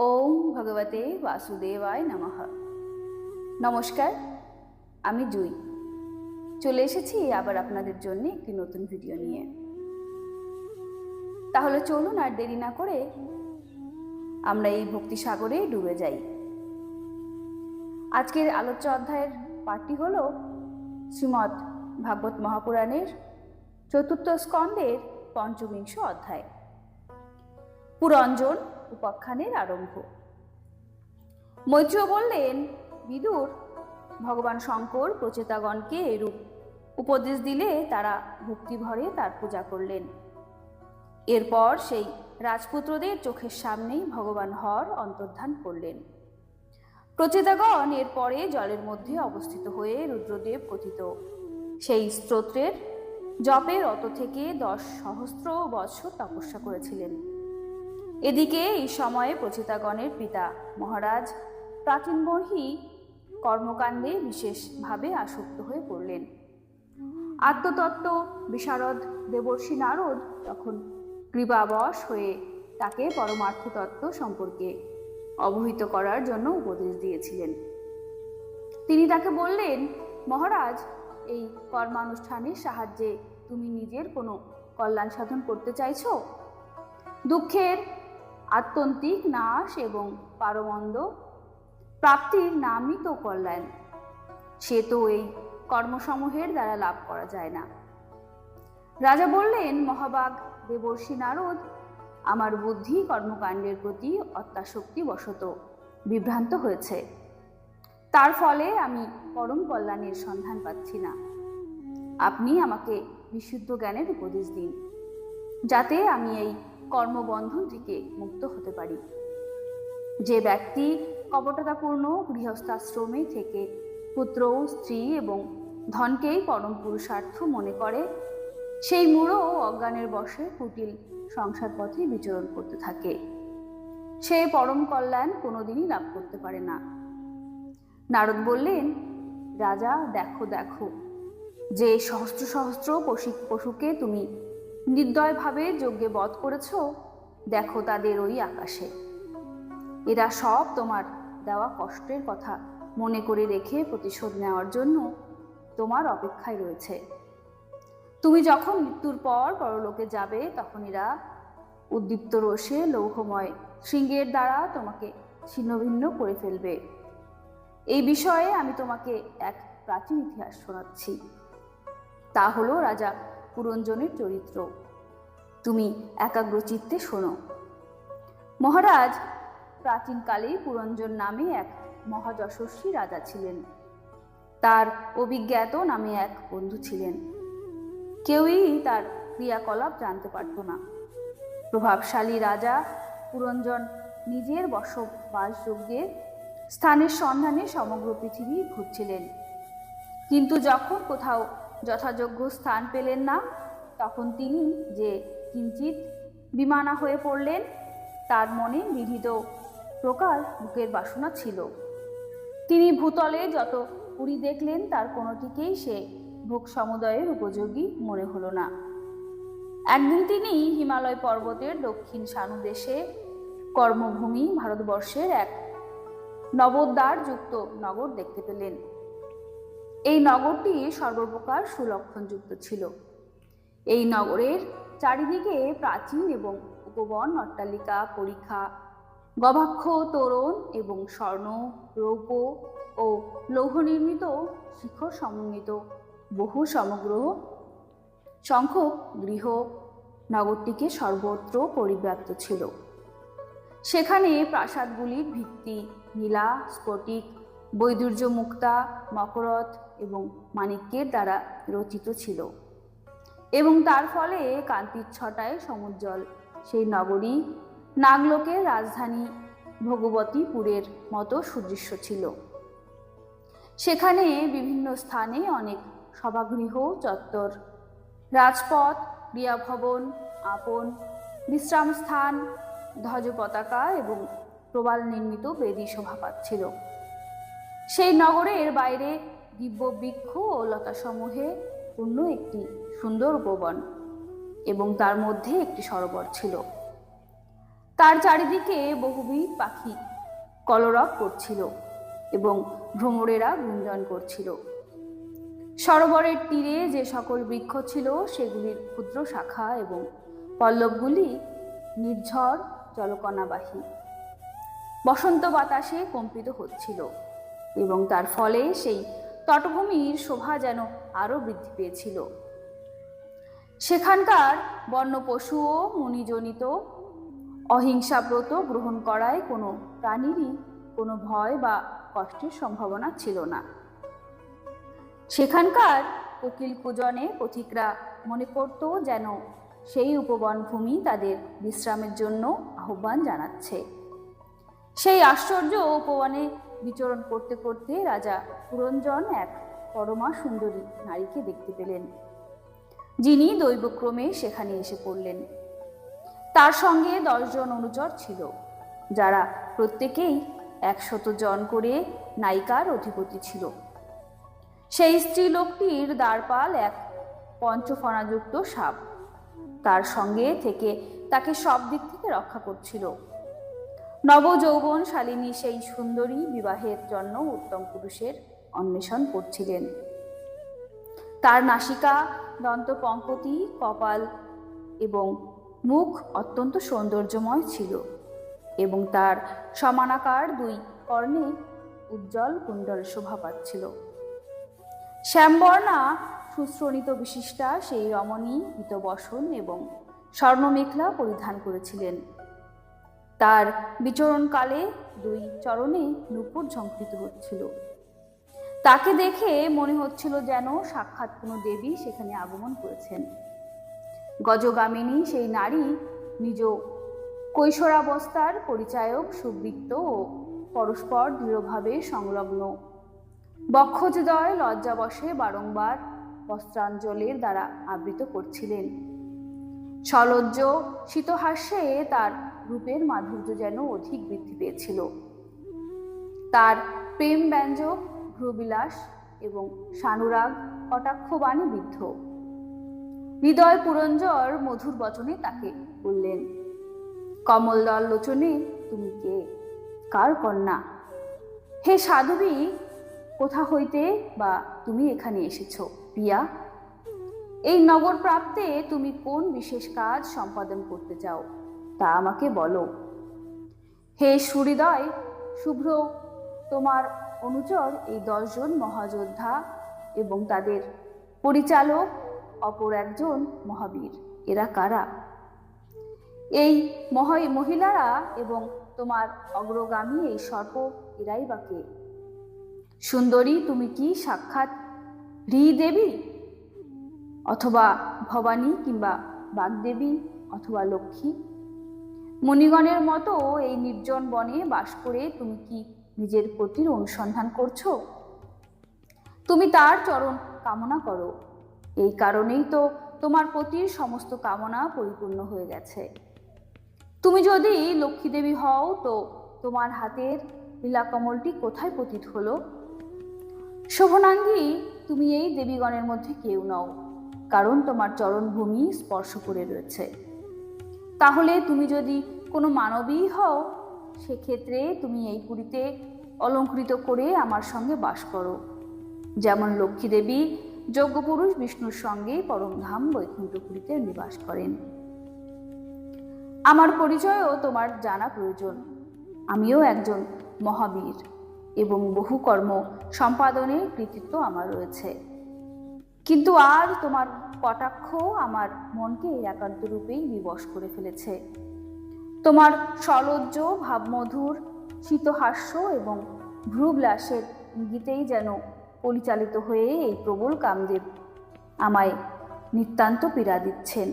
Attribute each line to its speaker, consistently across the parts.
Speaker 1: ওম ভগবতে বাসুদেবায় নমঃ। নমস্কার, আমি জুই। চলে এসেছি আবার আপনাদের জন্য একটি নতুন ভিডিও নিয়ে। তাহলে চলুন আর দেরি না করে আমরা এই ভক্তি সাগরে ডুবে যাই। আজকের আলোচ্য অধ্যায়ের পাঠটি হল শ্রীমৎ ভাগবত মহাপুরাণের চতুর্থ স্কন্দের পঞ্চবিংশ অধ্যায়। পুরঞ্জন উপাখ্যানের আরম্ভ। মৈত্র বললেন, বিদুর, ভগবান শঙ্কর প্রচেতাগণকে এরূপ উপদেশ দিলে তারা ভক্তিভরে তার পূজা করলেন। এরপর সেই রাজপুত্রদের চোখের সামনেই ভগবান হর অন্তর্ধান করলেন। প্রচেতাগণ এরপরে জলের মধ্যে অবস্থিত হয়ে রুদ্রদেব কথিত, সেই স্তোত্রের জপের অত থেকে দশ সহস্র বৎসর তপস্যা করেছিলেন। এদিকে এই সময়ে প্রচিতাগণের পিতা মহারাজ প্রাচীনবর্ষী কর্মকাণ্ডে বিশেষভাবে আসক্ত হয়ে পড়লেন। আত্মতত্ত্ব, বিশারদ, দেবর্ষী নারদ তখন কৃপাবশ হয়ে তাকে পরমার্থ তত্ত্ব সম্পর্কে অবহিত করার জন্য উপদেশ দিয়েছিলেন। তিনি তাকে বললেন, মহারাজ, এই কর্মানুষ্ঠানের সাহায্যে তুমি নিজের কোনো কল্যাণ সাধন করতে চাইছো? দুঃখের আত্যন্তিক নাশ এবং পারমন্দ প্রাপ্তির নামই তো কল্যাণ। সে তো এই কর্মসমূহের দ্বারা লাভ করা যায় না। রাজা বললেন, মহাবাগ, দেবর্ষী নারদ, আমার বুদ্ধি কর্মকাণ্ডের প্রতি অত্যাশক্তি বশত বিভ্রান্ত হয়েছে। তার ফলে আমি পরম কল্যাণের সন্ধান পাচ্ছি না। আপনি আমাকে বিশুদ্ধ জ্ঞানের উপদেশ দিন, যাতে আমি এই কর্মবন্ধন থেকে মুক্ত হতে পারি। যে ব্যক্তি কপটতাপূর্ণ গৃহস্থাশ্রমে থেকে পুত্র, স্ত্রী এবং ধনকেই পরম পুরুষার্থ মনে করে, সেই মূঢ় অজ্ঞানের বশে কুটিল সংসার পথে বিচরণ করতে থাকে। সে পরম কল্যাণ কোনোদিনই লাভ করতে পারে না। নারদ বললেন, রাজা, দেখো দেখো। যে সহস্র সহস্র পশু পশুকে তুমি নির্দয়ভাবে যজ্ঞে বধ করেছ, দেখো তাদের ওই আকাশে। এরা সব তোমার দেওয়া কষ্টের কথা মনে করে রেখে প্রতিশোধ নেওয়ার জন্য তোমার অপেক্ষায় রয়েছে। তুমি যখন মৃত্যুর পর পরলোকে যাবে, তখন এরা উদ্দীপ্ত রোষে লৌহময় শৃঙ্গের দ্বারা তোমাকে ছিন্নভিন্ন করে ফেলবে। এই বিষয়ে আমি তোমাকে এক প্রাচীন ইতিহাস শোনাচ্ছি। তা হলো রাজা পুরঞ্জনের চরিত্র। তুমি একাগ্রচিত্তে শোনো। মহারাজ প্রাচীনকালে পুরঞ্জন নামে এক মহাযশস্বী রাজা ছিলেন। তার অভিজ্ঞাত নামে এক বন্ধু ছিলেন। কেউই তার ক্রিয়াকলাপ জানতে পারত না। প্রভাবশালী রাজা পুরঞ্জন নিজের বসবাসযোগ্যের স্থানের সন্ধানে সমগ্র পৃথিবী ঘুরছিলেন। কিন্তু যখন কোথাও যথাযোগ্য স্থান পেলেন না। তখন তিনি যে কিঞ্চিত বিমানা হয়ে পড়লেন, তার মনে বিধিত প্রকার বুকের বাসনা ছিল। তিনি ভূতলে যত পুরী দেখলেন, তার কোনোটিকেই সে ভোগ সমুদয়ের উপযোগী মনে হলো না। একদিন তিনি হিমালয় পর্বতের দক্ষিণ সানুদেশে কর্মভূমি ভারতবর্ষের এক নবোদ্বার যুক্ত নগর দেখতে পেলেন। এই নগরটি সর্বপ্রকার সুলক্ষণযুক্ত ছিল। এই নগরের চারিদিকে প্রাচীন এবং উপবন, অট্টালিকা, পরীক্ষা, গবাক্ষ, তোরণ এবং স্বর্ণ, রৌপ্য ও লৌহ নির্মিত শিখর সমন্বিত বহু সমগ্র সংখ্যক গৃহ নগরটিকে সর্বত্র পরিব্যাপ্ত ছিল। সেখানে প্রাসাদগুলির ভিত্তি নীলা, স্ফটিক বৈদুর্য মুক্তা মকরত এবং মাণিক্যের দ্বারা রচিত ছিল। এবং তার ফলে কান্তির ছটায় সমুজ্জ্বল সেই নগরী নাগলোকের রাজধানী ভগবতীপুরের মতো সুদৃশ্য ছিল। সেখানে বিভিন্ন স্থানে অনেক সভাগৃহ, চত্বর, রাজপথ ক্রিয়াভবন আপন বিশ্রাম স্থান ধ্বজ পতাকা এবং প্রবাল নির্মিত বেদী শোভা পাচ্ছিল সেই নগরের বাইরে দিব্য বৃক্ষ ও লতাসমূহে পূর্ণ একটি সুন্দর উপবন এবং তার মধ্যে একটি সরোবর ছিল। তার চারিদিকে বহুবিধ পাখি কলরব করছিল এবং ভ্রমরেরা গুঞ্জন করছিল। সরোবরের তীরে যে সকল বৃক্ষ ছিল, সেগুলির ক্ষুদ্র শাখা এবং পল্লবগুলি নির্ঝর জলকণাবাহী। বসন্ত বাতাসে কম্পিত হচ্ছিল। এবং তার ফলে সেই তটভূমির শোভা যেন আরও বৃদ্ধি পেয়েছিল। সেখানকার বন্য পশুও মুনিজনিত। অহিংসাব্রত গ্রহণ করায় কোনো প্রাণীরই কোনো ভয় বা কষ্টের সম্ভাবনা ছিল না। সেখানকার কোকিল কুজনে পথিকরা মনে করত যেন সেই উপবন ভূমি তাদের বিশ্রামের জন্য আহ্বান জানাচ্ছে। সেই আশ্চর্য উপবনে বিচরণ করতে করতে রাজা পুরঞ্জন এক পরমা সুন্দরী নারীকে দেখতে পেলেন। যিনি দৈবক্রমে সেখানে এসে পড়লেন। তার সঙ্গে দশজন অনুচর ছিল, যারা প্রত্যেকেই একশত জন করে নায়িকার অধিপতি ছিল। সেই স্ত্রীলোকটির দ্বারপাল এক পঞ্চফণাযুক্ত সাপ। তার সঙ্গে থেকে তাকে সব দিক থেকে রক্ষা করছিল। নবযৌবন শালিনী সেই সুন্দরী বিবাহের জন্য উত্তম পুরুষের অন্বেষণ করছিলেন। তার নাসিকা দন্তপঙ্কতি কপাল এবং মুখ অত্যন্ত সৌন্দর্যময় ছিল এবং তার সমানাকার দুই কর্ণে উজ্জ্বল কুণ্ডল শোভা পাচ্ছিল। শ্যামবর্ণা সুশ্রণিত বিশিষ্টা সেই রমণী হিতবসন এবং স্বর্ণমেখলা পরিধান করেছিলেন। তার বিচরণকালে দুই চরণে নূপুর ঝঙ্কৃত হচ্ছিল। তাকে দেখে মনে হচ্ছিল যেন সাক্ষাৎ কোনো দেবী সেখানে আগমন করেছেন। গজগামিনী সেই নারী নিজ কৈশোরাবস্থার পরিচায়ক, সুবৃত্ত ও পরস্পর দৃঢ়ভাবে সংলগ্ন। বক্ষযোদয় লজ্জাবশে বারংবার বস্ত্রাঞ্জলের দ্বারা আবৃত করছিলেন। সলজ্জ শীতহাস্যে তার রূপের মাধুর্য যেন অধিক বৃদ্ধি পেয়েছিল। তার প্রেম ব্যঞ্জক ভ্রুবিলাস এবং সানুরাগ কটাক্ষবাণী বিদ্ধ। হৃদয় পুরঞ্জর মধুর বচনে তাকে বললেন কমলদল লোচনে তুমি কে? কার কন্যা? হে সাধবী, কোথা হইতে বা তুমি এখানে এসেছ? প্রিয়া এই নগর প্রাপ্তে তুমি কোন বিশেষ কাজ সম্পাদন করতে চাও? তা আমাকে বলো। হে সুহৃদয়, শুভ্র, তোমার অনুচর এই দশজন মহাযোদ্ধা এবং তাদের পরিচালক অপর একজন মহাবীর, এরা কারা? এই মহ, মহিলারা এবং তোমার অগ্রগামী এই সর্প, এরাই বা কে? সুন্দরী, তুমি কি সাক্ষাৎ রি দেবী অথবা ভবানী কিংবা বাগদেবী, অথবা লক্ষ্মী? মণিগণের মতো এই নির্জন বনে বাস করে তুমি কি নিজের পতির অনুসন্ধান করছ? তুমি তার চরণ কামনা করো। এই কারণেই তো তোমার পতির সমস্ত কামনা পরিপূর্ণ হয়ে গেছে। তুমি যদি লক্ষ্মী দেবী হও, তো তোমার হাতের লীলাকমলটি কোথায় পতিত হলো? শোভনাঙ্গী, তুমি এই দেবীগণের মধ্যে কেউ নও, কারণ তোমার চরণভূমি স্পর্শ করে রয়েছে। তাহলে তুমি যদি কোনো মানবী হও, সেক্ষেত্রে তুমি এই পুরীতে অলঙ্কৃত করে আমার সঙ্গে বাস করো। যেমন লক্ষ্মী দেবী যজ্ঞপুরুষ বিষ্ণুর সঙ্গে পরমধাম বৈকুণ্ঠপুরীতে নিবাস করেন। আমার পরিচয়ও তোমার জানা প্রয়োজন। আমিও একজন মহাবীর এবং বহু কর্ম সম্পাদনের কৃতিত্ব আমার রয়েছে। কিন্তু আজ তোমার কটাক্ষ আমার মনকে একান্ত রূপেই বিবশ করে ফেলেছে। তোমার সলজ্জ, ভাবমধুর, শীতহাস্য এবং ভ্রুগ্লাসের ইঙ্গিতেই যেন পরিচালিত হয়ে এই প্রবল কামদেব আমায় নিতান্ত পীড়া দিচ্ছেন।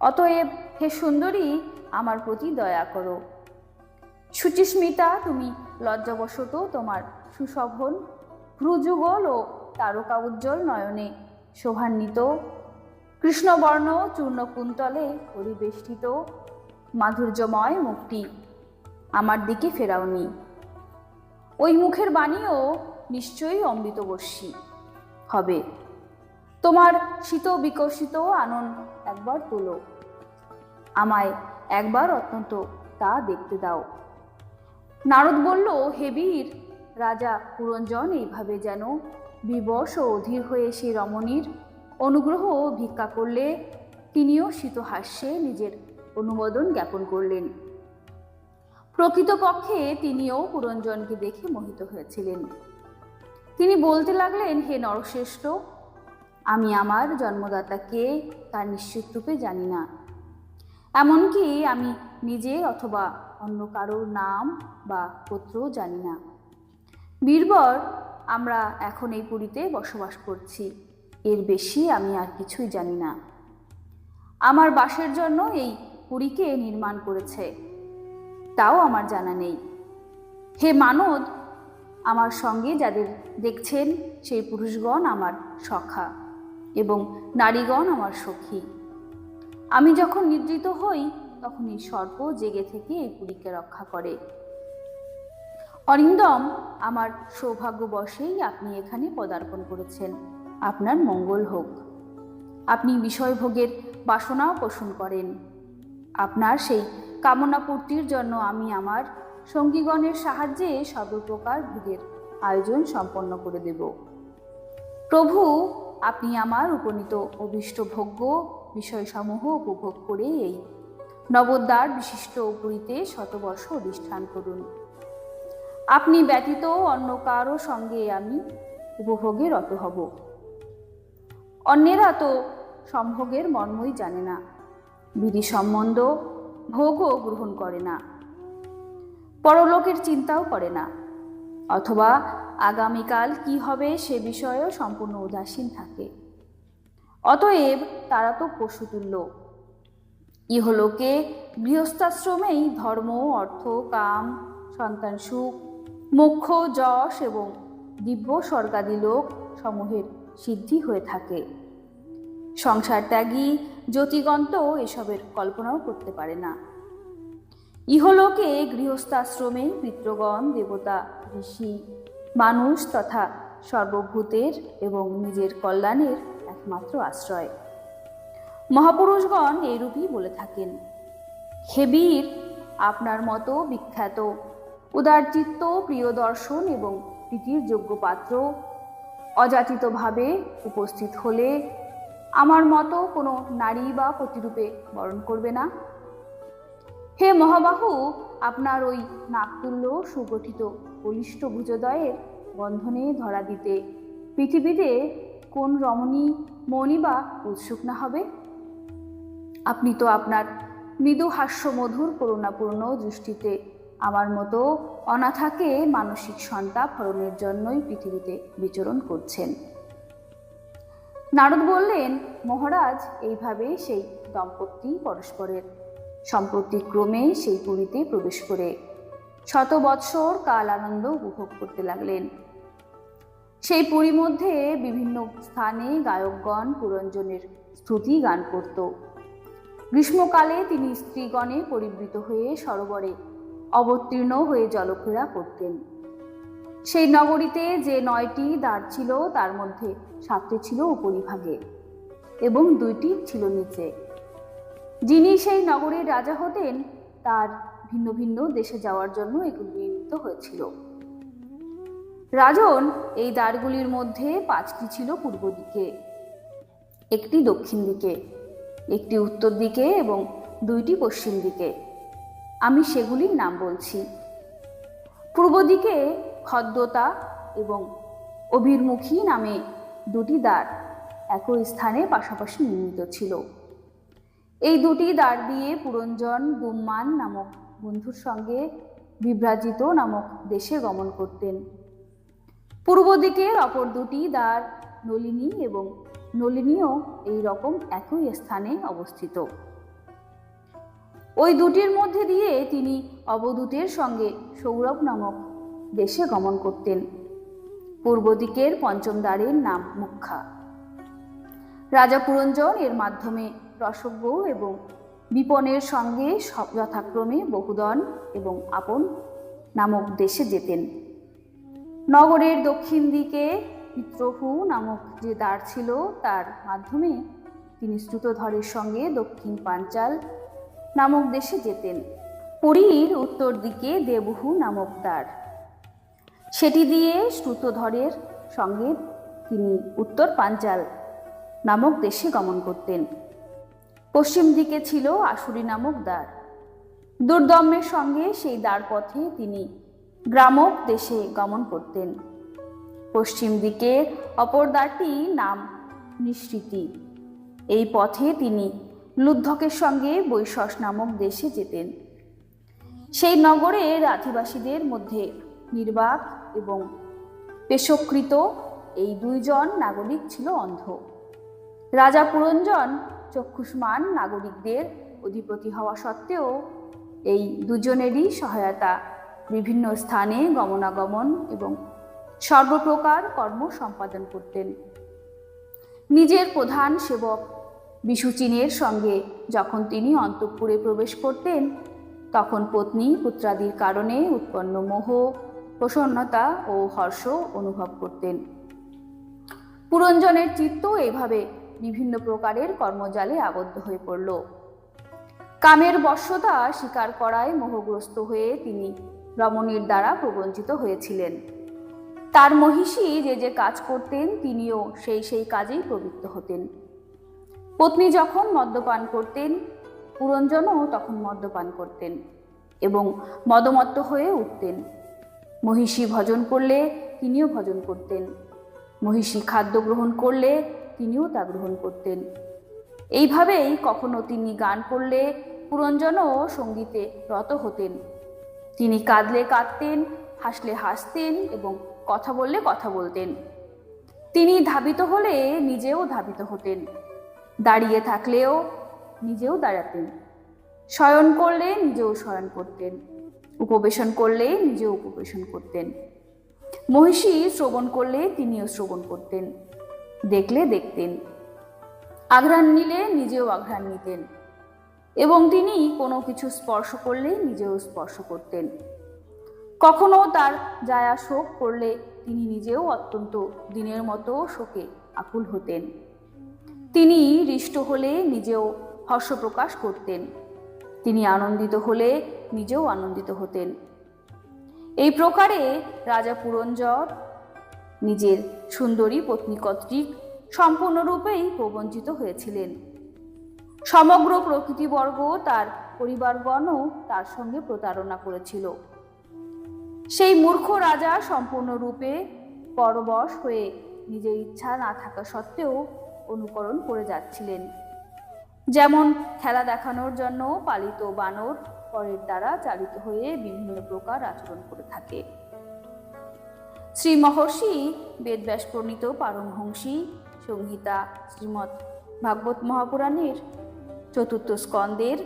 Speaker 1: অতএব হে সুন্দরী, আমার প্রতি দয়া করো। সুচিস্মিতা, তুমি লজ্জাবশত তোমার সুশোভন, ভ্রুযুগল ও তারকা উজ্জ্বল নয়নে শোভান্বিত। কৃষ্ণবর্ণ চূর্ণকুন্তলে পরিবেষ্টিত। মাধুর্যময় মুখটি আমার দিকে ফেরাওনি। ওই মুখের বাণীও নিশ্চয়ই অমৃতবর্ষী হবে। তোমার শীত বিকশিত আনন্দ একবার তোলো। আমায় একবার অত্যন্ত তা দেখতে দাও। নারদ বলল হেবির রাজা পুরঞ্জন এইভাবে যেন বিবশ ও অধীর হয়ে সেই রমণীর অনুগ্রহ ভিক্ষা করলে তিনিও শীতহাস্যে নিজের অনুমোদন জ্ঞাপন করলেন। প্রকৃতপক্ষে তিনিও পুরঞ্জনকে দেখে মোহিত হয়েছিলেন। তিনি বলতে লাগলেন, হে নরশ্রেষ্ঠ, আমি আমার জন্মদাতাকে তার নিশ্চিত রূপে জানি না। এমনকি আমি নিজে অথবা অন্য কারোর নাম বা গোত্রও জানি না। বীরবর আমরা এখন এই পুরীতে বসবাস করছি। এর বেশি আমি আর কিছুই জানি না। আমার বাসের জন্য এই পুরীকে নির্মাণ করেছে। তাও আমার জানা নেই। হে মানদ আমার সঙ্গে যাদের দেখছেন সেই পুরুষগণ আমার সখা এবং নারীগণ আমার সখী। আমি যখন নিদ্রিত হই তখন এই সর্প জেগে থেকে এই পুরীকে রক্ষা করে। অরিন্দম আমার সৌভাগ্যবশেই আপনি এখানে পদার্পণ করেছেন। আপনার মঙ্গল হোক। আপনি বিষয়ভোগের বাসনাও পোষণ করেন। আপনার সেই কামনা পূর্তির জন্য আমি আমার সঙ্গীগণের সাহায্যে সর্বপ্রকার ভোগের আয়োজন সম্পন্ন করে দেব। প্রভু, আপনি আমার উপনীত অভিষ্ট ভোগ্য বিষয়সমূহ উপভোগ করে এই নবদ্বার বিশিষ্ট পুরীতে শতবর্ষ অধিষ্ঠান করুন। আপনি ব্যতীত অন্য কারও সঙ্গে আমি উপভোগে রত হব। অন্যেরা তো সম্ভোগের মর্মই জানে না, বিধি সম্বন্ধ ভোগও গ্রহণ করে না, পরলোকের চিন্তাও করে না, অথবা আগামীকাল কি হবে সে বিষয়েও সম্পূর্ণ উদাসীন থাকে। অতএব তারা তো পশুতুল্য। ইহলোকে গৃহস্থাশ্রমেই ধর্ম, অর্থ, কাম, সন্তান, সুখ মোক্ষ যশ এবং দিব্য স্বর্গাদি লোক সমূহের সিদ্ধি হয়ে থাকে। সংসার ত্যাগী, জ্যোতিগন্ত এসবের কল্পনাও করতে পারে না। ইহলোকে গৃহস্থাশ্রমে পিতৃগণ, দেবতা, ঋষি, মানুষ তথা সর্বভূতের এবং নিজের কল্যাণের একমাত্র আশ্রয়। মহাপুরুষগণ এইরূপই বলে থাকেন, হে বীর, আপনার মতো বিখ্যাত উদারচিত্ত প্রিয় দর্শন এবং প্রীতির যোগ্য পাত্র অযাচিতভাবে উপস্থিত হলে আমার মতো কোনো নারী বা প্রতিরূপে বরণ করবে না। হে মহাবাহু, আপনার ওই নাকতুল্য, সুগঠিত বলিষ্ঠ ভুজদয়ের বন্ধনে ধরা দিতে পৃথিবীতে কোন রমণী, মণি বা উৎসুক না হবে? আপনি তো আপনার মৃদু হাস্যমধুর করুণাপূর্ণ দৃষ্টিতে আমার মতো অনাথাকে মানসিক সন্তাপ হরণের জন্যই পৃথিবীতে বিচরণ করছেন। নারদ বললেন, মহারাজ, এইভাবে সেই দম্পতি পরস্পরের সম্প্রতিক্রমে সেই পুরীতে প্রবেশ করে শত বৎসর কাল আনন্দ উপভোগ করতে লাগলেন। সেই পুরী মধ্যে বিভিন্ন স্থানে গায়কগণ পুরঞ্জনের স্তুতি গান করত। গ্রীষ্মকালে তিনি স্ত্রীগণে পরিবৃত হয়ে সরোবরে অবতীর্ণ হয়ে জলক্রীড়া করতেন। সেই নগরীতে যে নয়টি দ্বার ছিল, তার মধ্যে সাতটি ছিল উপরিভাগে এবং দুইটি ছিল নিচে। যিনি সেই নগরীর রাজা হতেন, তার ভিন্ন ভিন্ন দেশে যাওয়ার জন্য এগুলি নিযুক্ত হয়েছিল। রাজন এই দ্বারগুলির মধ্যে পাঁচটি ছিল পূর্ব দিকে, একটি দক্ষিণ দিকে, একটি উত্তর দিকে এবং দুইটি পশ্চিম দিকে। আমি সেগুলির নাম বলছি। পূর্ব দিকে খদ্দতা এবং অভির্মুখী নামে দুটি দ্বার একই স্থানে পাশাপাশি নির্মিত ছিল। এই দুটি দ্বার দিয়ে পুরঞ্জন গুম্মান নামক বন্ধুর সঙ্গে বিভ্রাজিত নামক দেশে গমন করতেন। পূর্ব দিকের অপর দুটি দ্বার নলিনী এবং নলিনীও এই রকম একই স্থানে অবস্থিত। ওই দুটির মধ্যে দিয়ে তিনি অবধূতের সঙ্গে সৌরভ নামক দেশে গমন করতেন। পূর্ব দিকের পঞ্চম দ্বারের নাম মুখ্যা। রাজা পুরঞ্জন এর মাধ্যমে রসজ্ঞ এবং বিপনের সঙ্গে যথাক্রমে বহুদন এবং আপন নামক দেশে যেতেন। নগরের দক্ষিণ দিকে পিত্রহু নামক যে দ্বার ছিল, তার মাধ্যমে তিনি শ্রুতধরের সঙ্গে দক্ষিণ পাঞ্চাল নামক দেশে যেতেন। পুরীর উত্তর দিকে দেবহু নামক দ্বার সেটি দিয়ে শ্রুতধরের সঙ্গে তিনি উত্তর পাঞ্চাল নামক দেশে গমন করতেন। পশ্চিম দিকে ছিল আশুরি নামক দ্বার। দুর্দম্যের সঙ্গে সেই দ্বার পথে তিনি গ্রামক দেশে গমন করতেন। পশ্চিম দিকে অপর দ্বারটি নাম নিঃসৃতি এই পথে তিনি লুদ্ধকের সঙ্গে বৈশস নামক দেশে যেতেন। সেই নগরের আদিবাসীদের মধ্যে নির্বাক এবং পেশকৃত এই দুইজন নাগরিক ছিল অন্ধ। রাজা পুরঞ্জন, চক্ষুষ্মান নাগরিকদের অধিপতি হওয়া সত্ত্বেও এই দুজনেরই সহায়তা বিভিন্ন স্থানে গমনাগমন এবং সর্বপ্রকার কর্ম সম্পাদন করতেন। নিজের প্রধান সেবক বিশুচিনের সঙ্গে যখন তিনি অন্তঃপুরে প্রবেশ করতেন, তখন পত্নী পুত্রাদির কারণে উৎপন্ন মোহ, প্রসন্নতা ও হর্ষ অনুভব করতেন। পুরঞ্জনের চিত্ত এভাবে বিভিন্ন প্রকারের কর্মজালে আবদ্ধ হয়ে পড়ল। কামের বশ্যতা স্বীকার করায় মোহগ্রস্ত হয়ে তিনি রমণীর দ্বারা প্রবঞ্চিত হয়েছিলেন। তার মহিষী যে যে কাজ করতেন, তিনিও সেই সেই কাজেই প্রবৃত্ত হতেন। পত্নী যখন মদ্যপান করতেন পুরঞ্জনও তখন মদ্যপান করতেন এবং মদমত্ত হয়ে উঠতেন। মহিষী ভজন করলে তিনিও ভজন করতেন। মহিষী খাদ্য গ্রহণ করলে তিনিও তা গ্রহণ করতেন। এইভাবেই কখনো তিনি গান করলে পুরঞ্জনও সঙ্গীতে রত হতেন। তিনি কাঁদলে কাঁদতেন, হাসলে হাসতেন এবং কথা বললে কথা বলতেন। তিনি ধাবিত হলে নিজেও ধাবিত হতেন। দাঁড়িয়ে থাকলেও নিজেও দাঁড়াতেন। শয়ন করলে নিজেও শয়ন করতেন। উপবেশন করলে নিজেও উপবেশন করতেন। মহিষী শ্রবণ করলে তিনিও শ্রবণ করতেন। দেখলে দেখতেন। আঘ্রাণ নিলে নিজেও আঘ্রাণ নিতেন। এবং তিনি কোনো কিছু স্পর্শ করলে নিজেও স্পর্শ করতেন। কখনো তার জায়া শোক করলে তিনি নিজেও অত্যন্ত দিনের মতো শোকে আকুল হতেন। তিনি হৃষ্ট হলে নিজেও হর্ষ প্রকাশ করতেন। তিনি আনন্দিত হলে নিজেও আনন্দিত হতেন। এই প্রকারে রাজা পুরঞ্জর, নিজের সুন্দরী পত্নী কর্তৃক সম্পূর্ণরূপেই প্রবঞ্চিত হয়েছিলেন। সমগ্র প্রকৃতিবর্গ তার পরিবারগণও তার সঙ্গে প্রতারণা করেছিল। সেই মূর্খ রাজা সম্পূর্ণরূপে পরবশ হয়ে নিজের ইচ্ছা না থাকা সত্ত্বেও অনুকরণ করে যাচ্ছিলেন। যেমন খেলা দেখানোর জন্য পালিত বানর পরের দ্বারা চালিত হয়ে বিভিন্ন প্রকার আচরণ করে থাকে। শ্রী মহর্ষি বেদব্যাস প্রণীত পারমহংসী, সংহিতা শ্রীমৎ ভাগবত মহাপুরাণের চতুর্থ স্কন্দের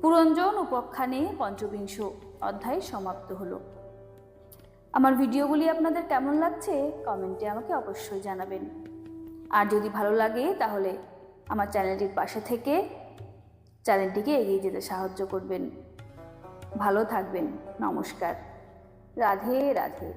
Speaker 1: পুরঞ্জন উপাখ্যানে পঞ্চবিংশ অধ্যায় সমাপ্ত হলো। আমার ভিডিওগুলি আপনাদের কেমন লাগছে কমেন্টে আমাকে অবশ্যই জানাবেন। আর যদি ভালো লাগে, তাহলে আমার চ্যানেলটির পাশে থেকে চ্যানেলটিকে এগিয়ে যেতে সাহায্য করবেন। ভালো থাকবেন। নমস্কার। রাধে রাধে।